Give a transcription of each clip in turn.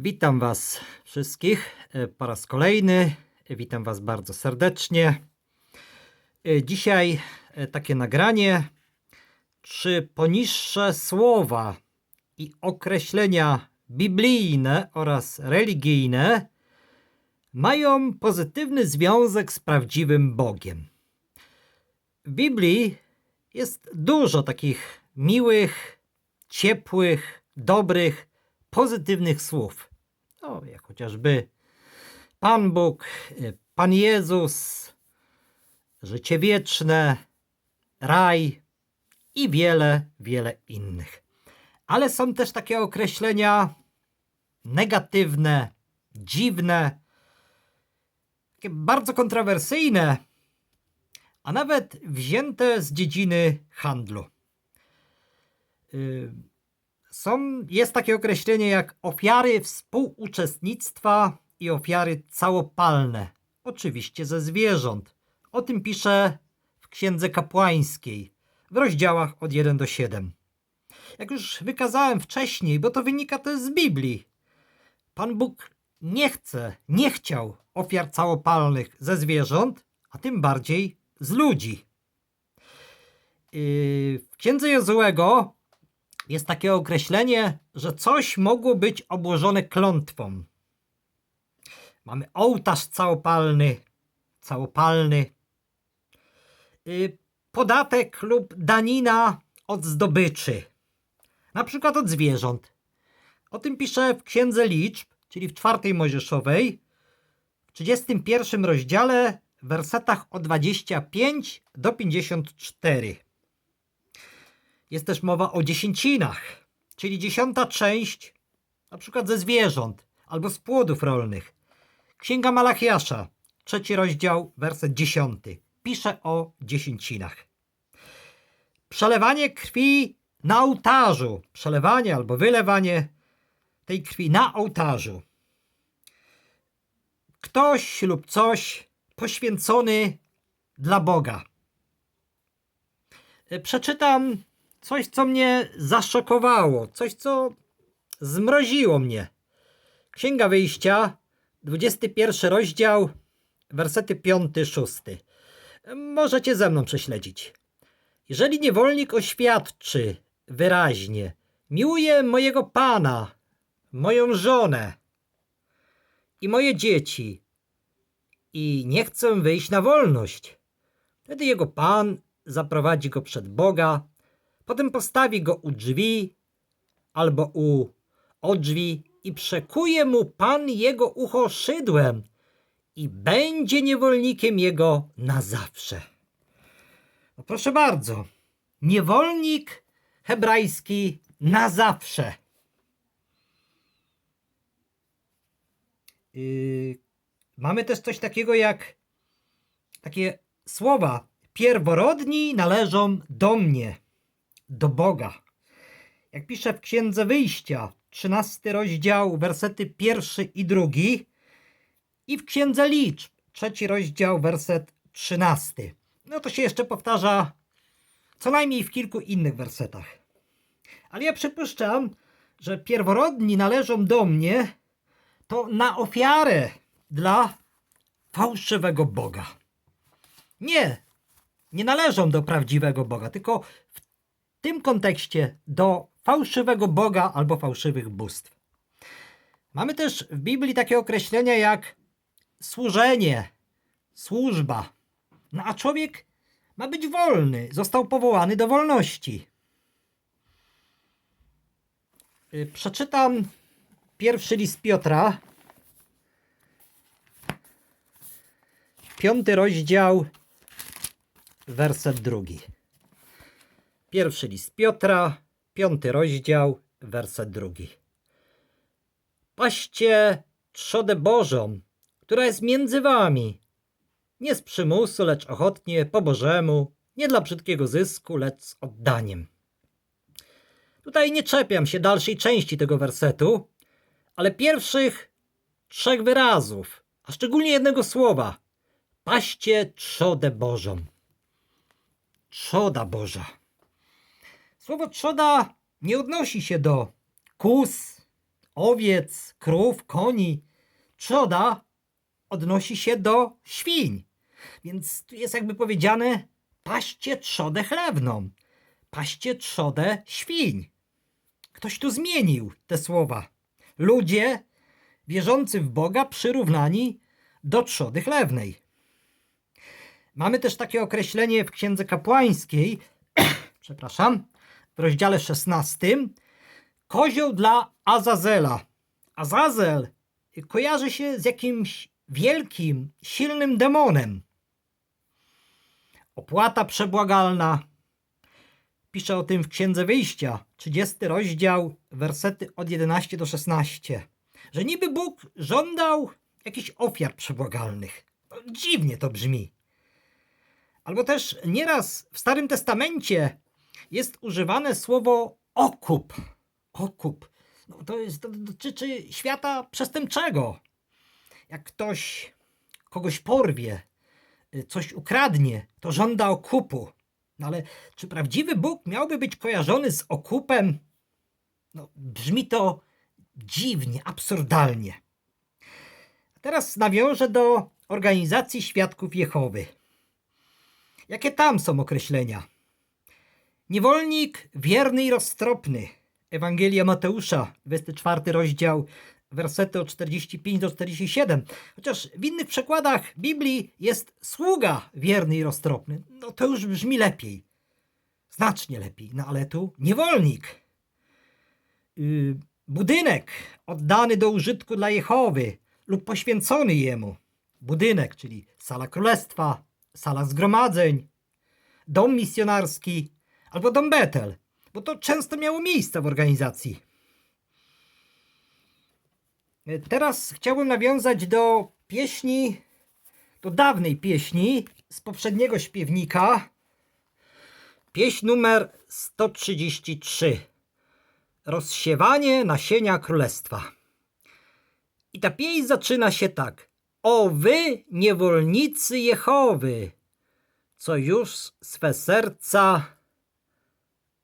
Witam Was wszystkich e, po raz kolejny. Witam Was bardzo serdecznie. E, Dzisiaj e, takie nagranie. Czy poniższe słowa i określenia biblijne oraz religijne mają pozytywny związek z prawdziwym Bogiem? W Biblii jest dużo takich miłych, ciepłych, dobrych, pozytywnych słów. O, jak chociażby Pan Bóg, y, Pan Jezus, życie wieczne, raj i wiele, wiele innych. Ale są też takie określenia negatywne, dziwne, takie bardzo kontrowersyjne, a nawet wzięte z dziedziny handlu. Y, Są, jest takie określenie jak ofiary współuczestnictwa i ofiary całopalne, oczywiście ze zwierząt. O tym pisze w Księdze Kapłańskiej w rozdziałach od 1 do 7. Jak już wykazałem wcześniej, bo to wynika też z Biblii, Pan Bóg nie chce, nie chciał ofiar całopalnych ze zwierząt, a tym bardziej z ludzi. Yy, W Księdze Jozułego jest takie określenie, że coś mogło być obłożone klątwą. Mamy ołtarz całopalny, całopalny, yy, podatek lub danina od zdobyczy, na przykład od zwierząt. O tym pisze w Księdze Liczb, czyli w czwartej Mojżeszowej, w 31 rozdziale, wersetach od 25 do 54. Jest też mowa o dziesięcinach, czyli dziesiąta część, na przykład ze zwierząt albo z płodów rolnych. Księga Malachiasza, trzeci rozdział, werset dziesiąty, pisze o dziesięcinach. Przelewanie krwi na ołtarzu, przelewanie albo wylewanie tej krwi na ołtarzu. Ktoś lub coś poświęcony dla Boga. Przeczytam coś, co mnie zaszokowało, coś, co zmroziło mnie. Księga Wyjścia, 21 rozdział, wersety 5-6. Możecie ze mną prześledzić. Jeżeli niewolnik oświadczy wyraźnie, miłuję mojego pana, moją żonę i moje dzieci i nie chcę wyjść na wolność, wtedy jego pan zaprowadzi go przed Boga, potem postawi go u drzwi albo u o drzwi i przekuje mu pan jego ucho szydłem i będzie niewolnikiem jego na zawsze. No proszę bardzo, niewolnik hebrajski na zawsze. Yy, mamy też coś takiego jak takie słowa pierworodni należą do mnie, do Boga. Jak pisze w Księdze Wyjścia, 13 rozdział, wersety pierwszy i drugi i w Księdze Liczb, trzeci rozdział, werset 13. No to się jeszcze powtarza co najmniej w kilku innych wersetach. Ale ja przypuszczam, że pierworodni należą do mnie to na ofiarę dla fałszywego Boga. Nie, nie należą do prawdziwego Boga, tylko w tym kontekście do fałszywego Boga albo fałszywych bóstw. Mamy też w Biblii takie określenia jak służenie, służba. No a człowiek ma być wolny, został powołany do wolności. Y, Przeczytam pierwszy list Piotra, piąty rozdział, werset drugi. Pierwszy list Piotra, piąty rozdział, werset drugi. Paście trzodę Bożą, która jest między wami, nie z przymusu, lecz ochotnie, po Bożemu, nie dla brzydkiego zysku, lecz z oddaniem. Tutaj nie czepiam się dalszej części tego wersetu, ale pierwszych trzech wyrazów, a szczególnie jednego słowa. Paście trzodę Bożą. Trzoda Boża. Słowo trzoda nie odnosi się do kus, owiec, krów, koni. Trzoda odnosi się do świń. Więc tu jest jakby powiedziane paście trzodę chlewną, paście trzodę świń. Ktoś tu zmienił te słowa. Ludzie wierzący w Boga przyrównani do trzody chlewnej. Mamy też takie określenie w Księdze Kapłańskiej, przepraszam, w rozdziale 16, kozioł dla Azazela. Azazel kojarzy się z jakimś wielkim, silnym demonem. Opłata przebłagalna. Pisze o tym w Księdze Wyjścia, 30 rozdział, wersety od 11 do 16. Że niby Bóg żądał jakichś ofiar przebłagalnych. No, dziwnie to brzmi. Albo też nieraz w Starym Testamencie jest używane słowo okup. Okup. No to, jest, to dotyczy świata przestępczego. Jak ktoś kogoś porwie, y, coś ukradnie, to żąda okupu. No ale czy prawdziwy Bóg miałby być kojarzony z okupem? No, brzmi to dziwnie, absurdalnie. Teraz nawiążę do organizacji świadków Jehowy. Jakie tam są określenia? Niewolnik wierny i roztropny. Ewangelia Mateusza, 24 rozdział, wersety od 45 do 47. Chociaż w innych przekładach Biblii jest sługa wierny i roztropny. No to już brzmi lepiej. Znacznie lepiej. No ale tu niewolnik. Yy, budynek oddany do użytku dla Jehowy lub poświęcony jemu. Budynek, czyli sala królestwa, sala zgromadzeń, dom misjonarski albo dom Betel, bo to często miało miejsce w organizacji. E, Teraz chciałbym nawiązać do pieśni, do dawnej pieśni z poprzedniego śpiewnika. Pieśń numer 133. Rozsiewanie nasienia królestwa. I ta pieśń zaczyna się tak. O wy, niewolnicy Jehowy, co już swe serca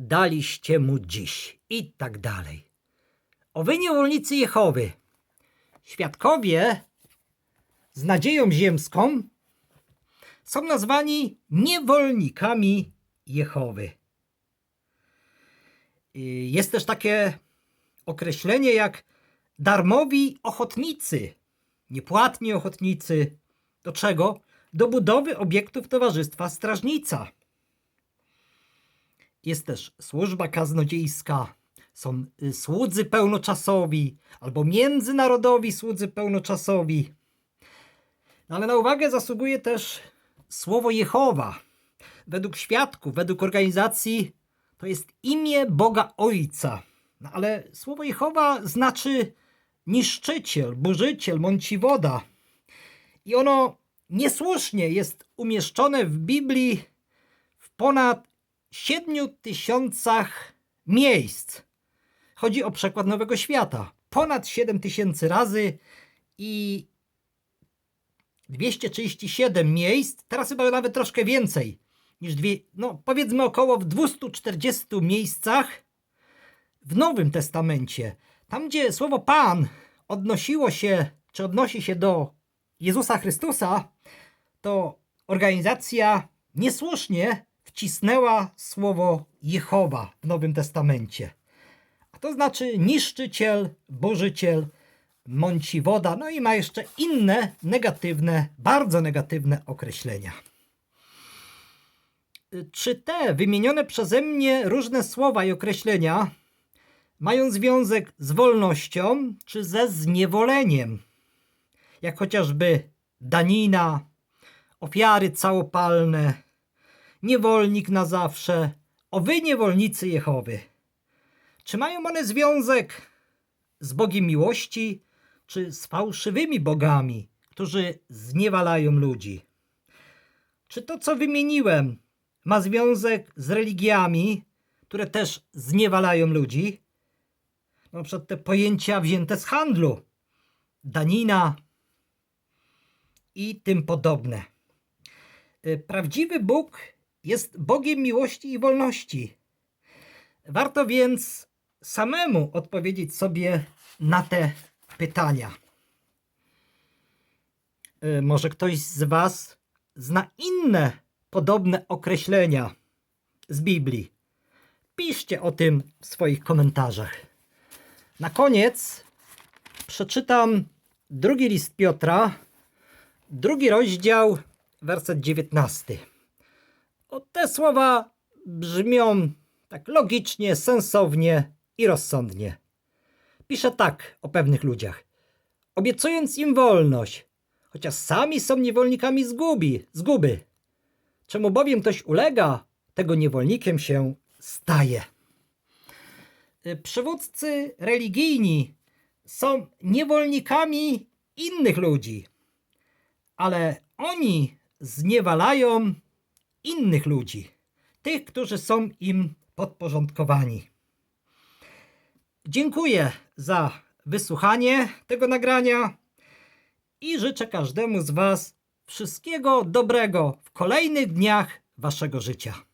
daliście mu dziś. I tak dalej. O wy, niewolnicy Jehowy, świadkowie z nadzieją ziemską są nazwani niewolnikami Jehowy. Jest też takie określenie jak darmowi ochotnicy, niepłatni ochotnicy. Do czego? Do budowy obiektów Towarzystwa Strażnica. Jest też służba kaznodziejska, są y, słudzy pełnoczasowi albo międzynarodowi słudzy pełnoczasowi. No ale na uwagę zasługuje też słowo Jehowa. Według świadków, według organizacji to jest imię Boga Ojca. No ale słowo Jehowa znaczy niszczyciel, burzyciel, mąciwoda. I ono niesłusznie jest umieszczone w Biblii w ponad 7 tysiącach miejsc. Chodzi o przekład Nowego Świata. Ponad 7 tysięcy razy i 237 miejsc, teraz chyba nawet troszkę więcej niż dwie, no powiedzmy około w 240 miejscach w Nowym Testamencie. Tam, gdzie słowo Pan odnosiło się, czy odnosi się do Jezusa Chrystusa, to organizacja niesłusznie wcisnęła słowo Jehowa w Nowym Testamencie. A to znaczy niszczyciel, bożyciel, mąci woda, no i ma jeszcze inne negatywne, bardzo negatywne określenia. Czy te wymienione przeze mnie różne słowa i określenia mają związek z wolnością czy ze zniewoleniem? Jak chociażby danina, ofiary całopalne, niewolnik na zawsze, o wy niewolnicy Jehowy. Czy mają one związek z Bogiem miłości, czy z fałszywymi bogami, którzy zniewalają ludzi? Czy to, co wymieniłem, ma związek z religiami, które też zniewalają ludzi? Na przykład te pojęcia wzięte z handlu, danina i tym podobne. Y, Prawdziwy Bóg jest Bogiem miłości i wolności. Warto więc samemu odpowiedzieć sobie na te pytania. Y, Może ktoś z Was zna inne podobne określenia z Biblii. Piszcie o tym w swoich komentarzach. Na koniec przeczytam drugi list Piotra, drugi rozdział, werset 19. O, te słowa brzmią tak logicznie, sensownie i rozsądnie. Pisze tak o pewnych ludziach. Obiecując im wolność, chociaż sami są niewolnikami zgubi, zguby. Czemu bowiem ktoś ulega, tego niewolnikiem się staje. Y, Przywódcy religijni są niewolnikami innych ludzi, ale oni zniewalają innych ludzi, tych, którzy są im podporządkowani. Dziękuję za wysłuchanie tego nagrania i życzę każdemu z Was wszystkiego dobrego w kolejnych dniach Waszego życia.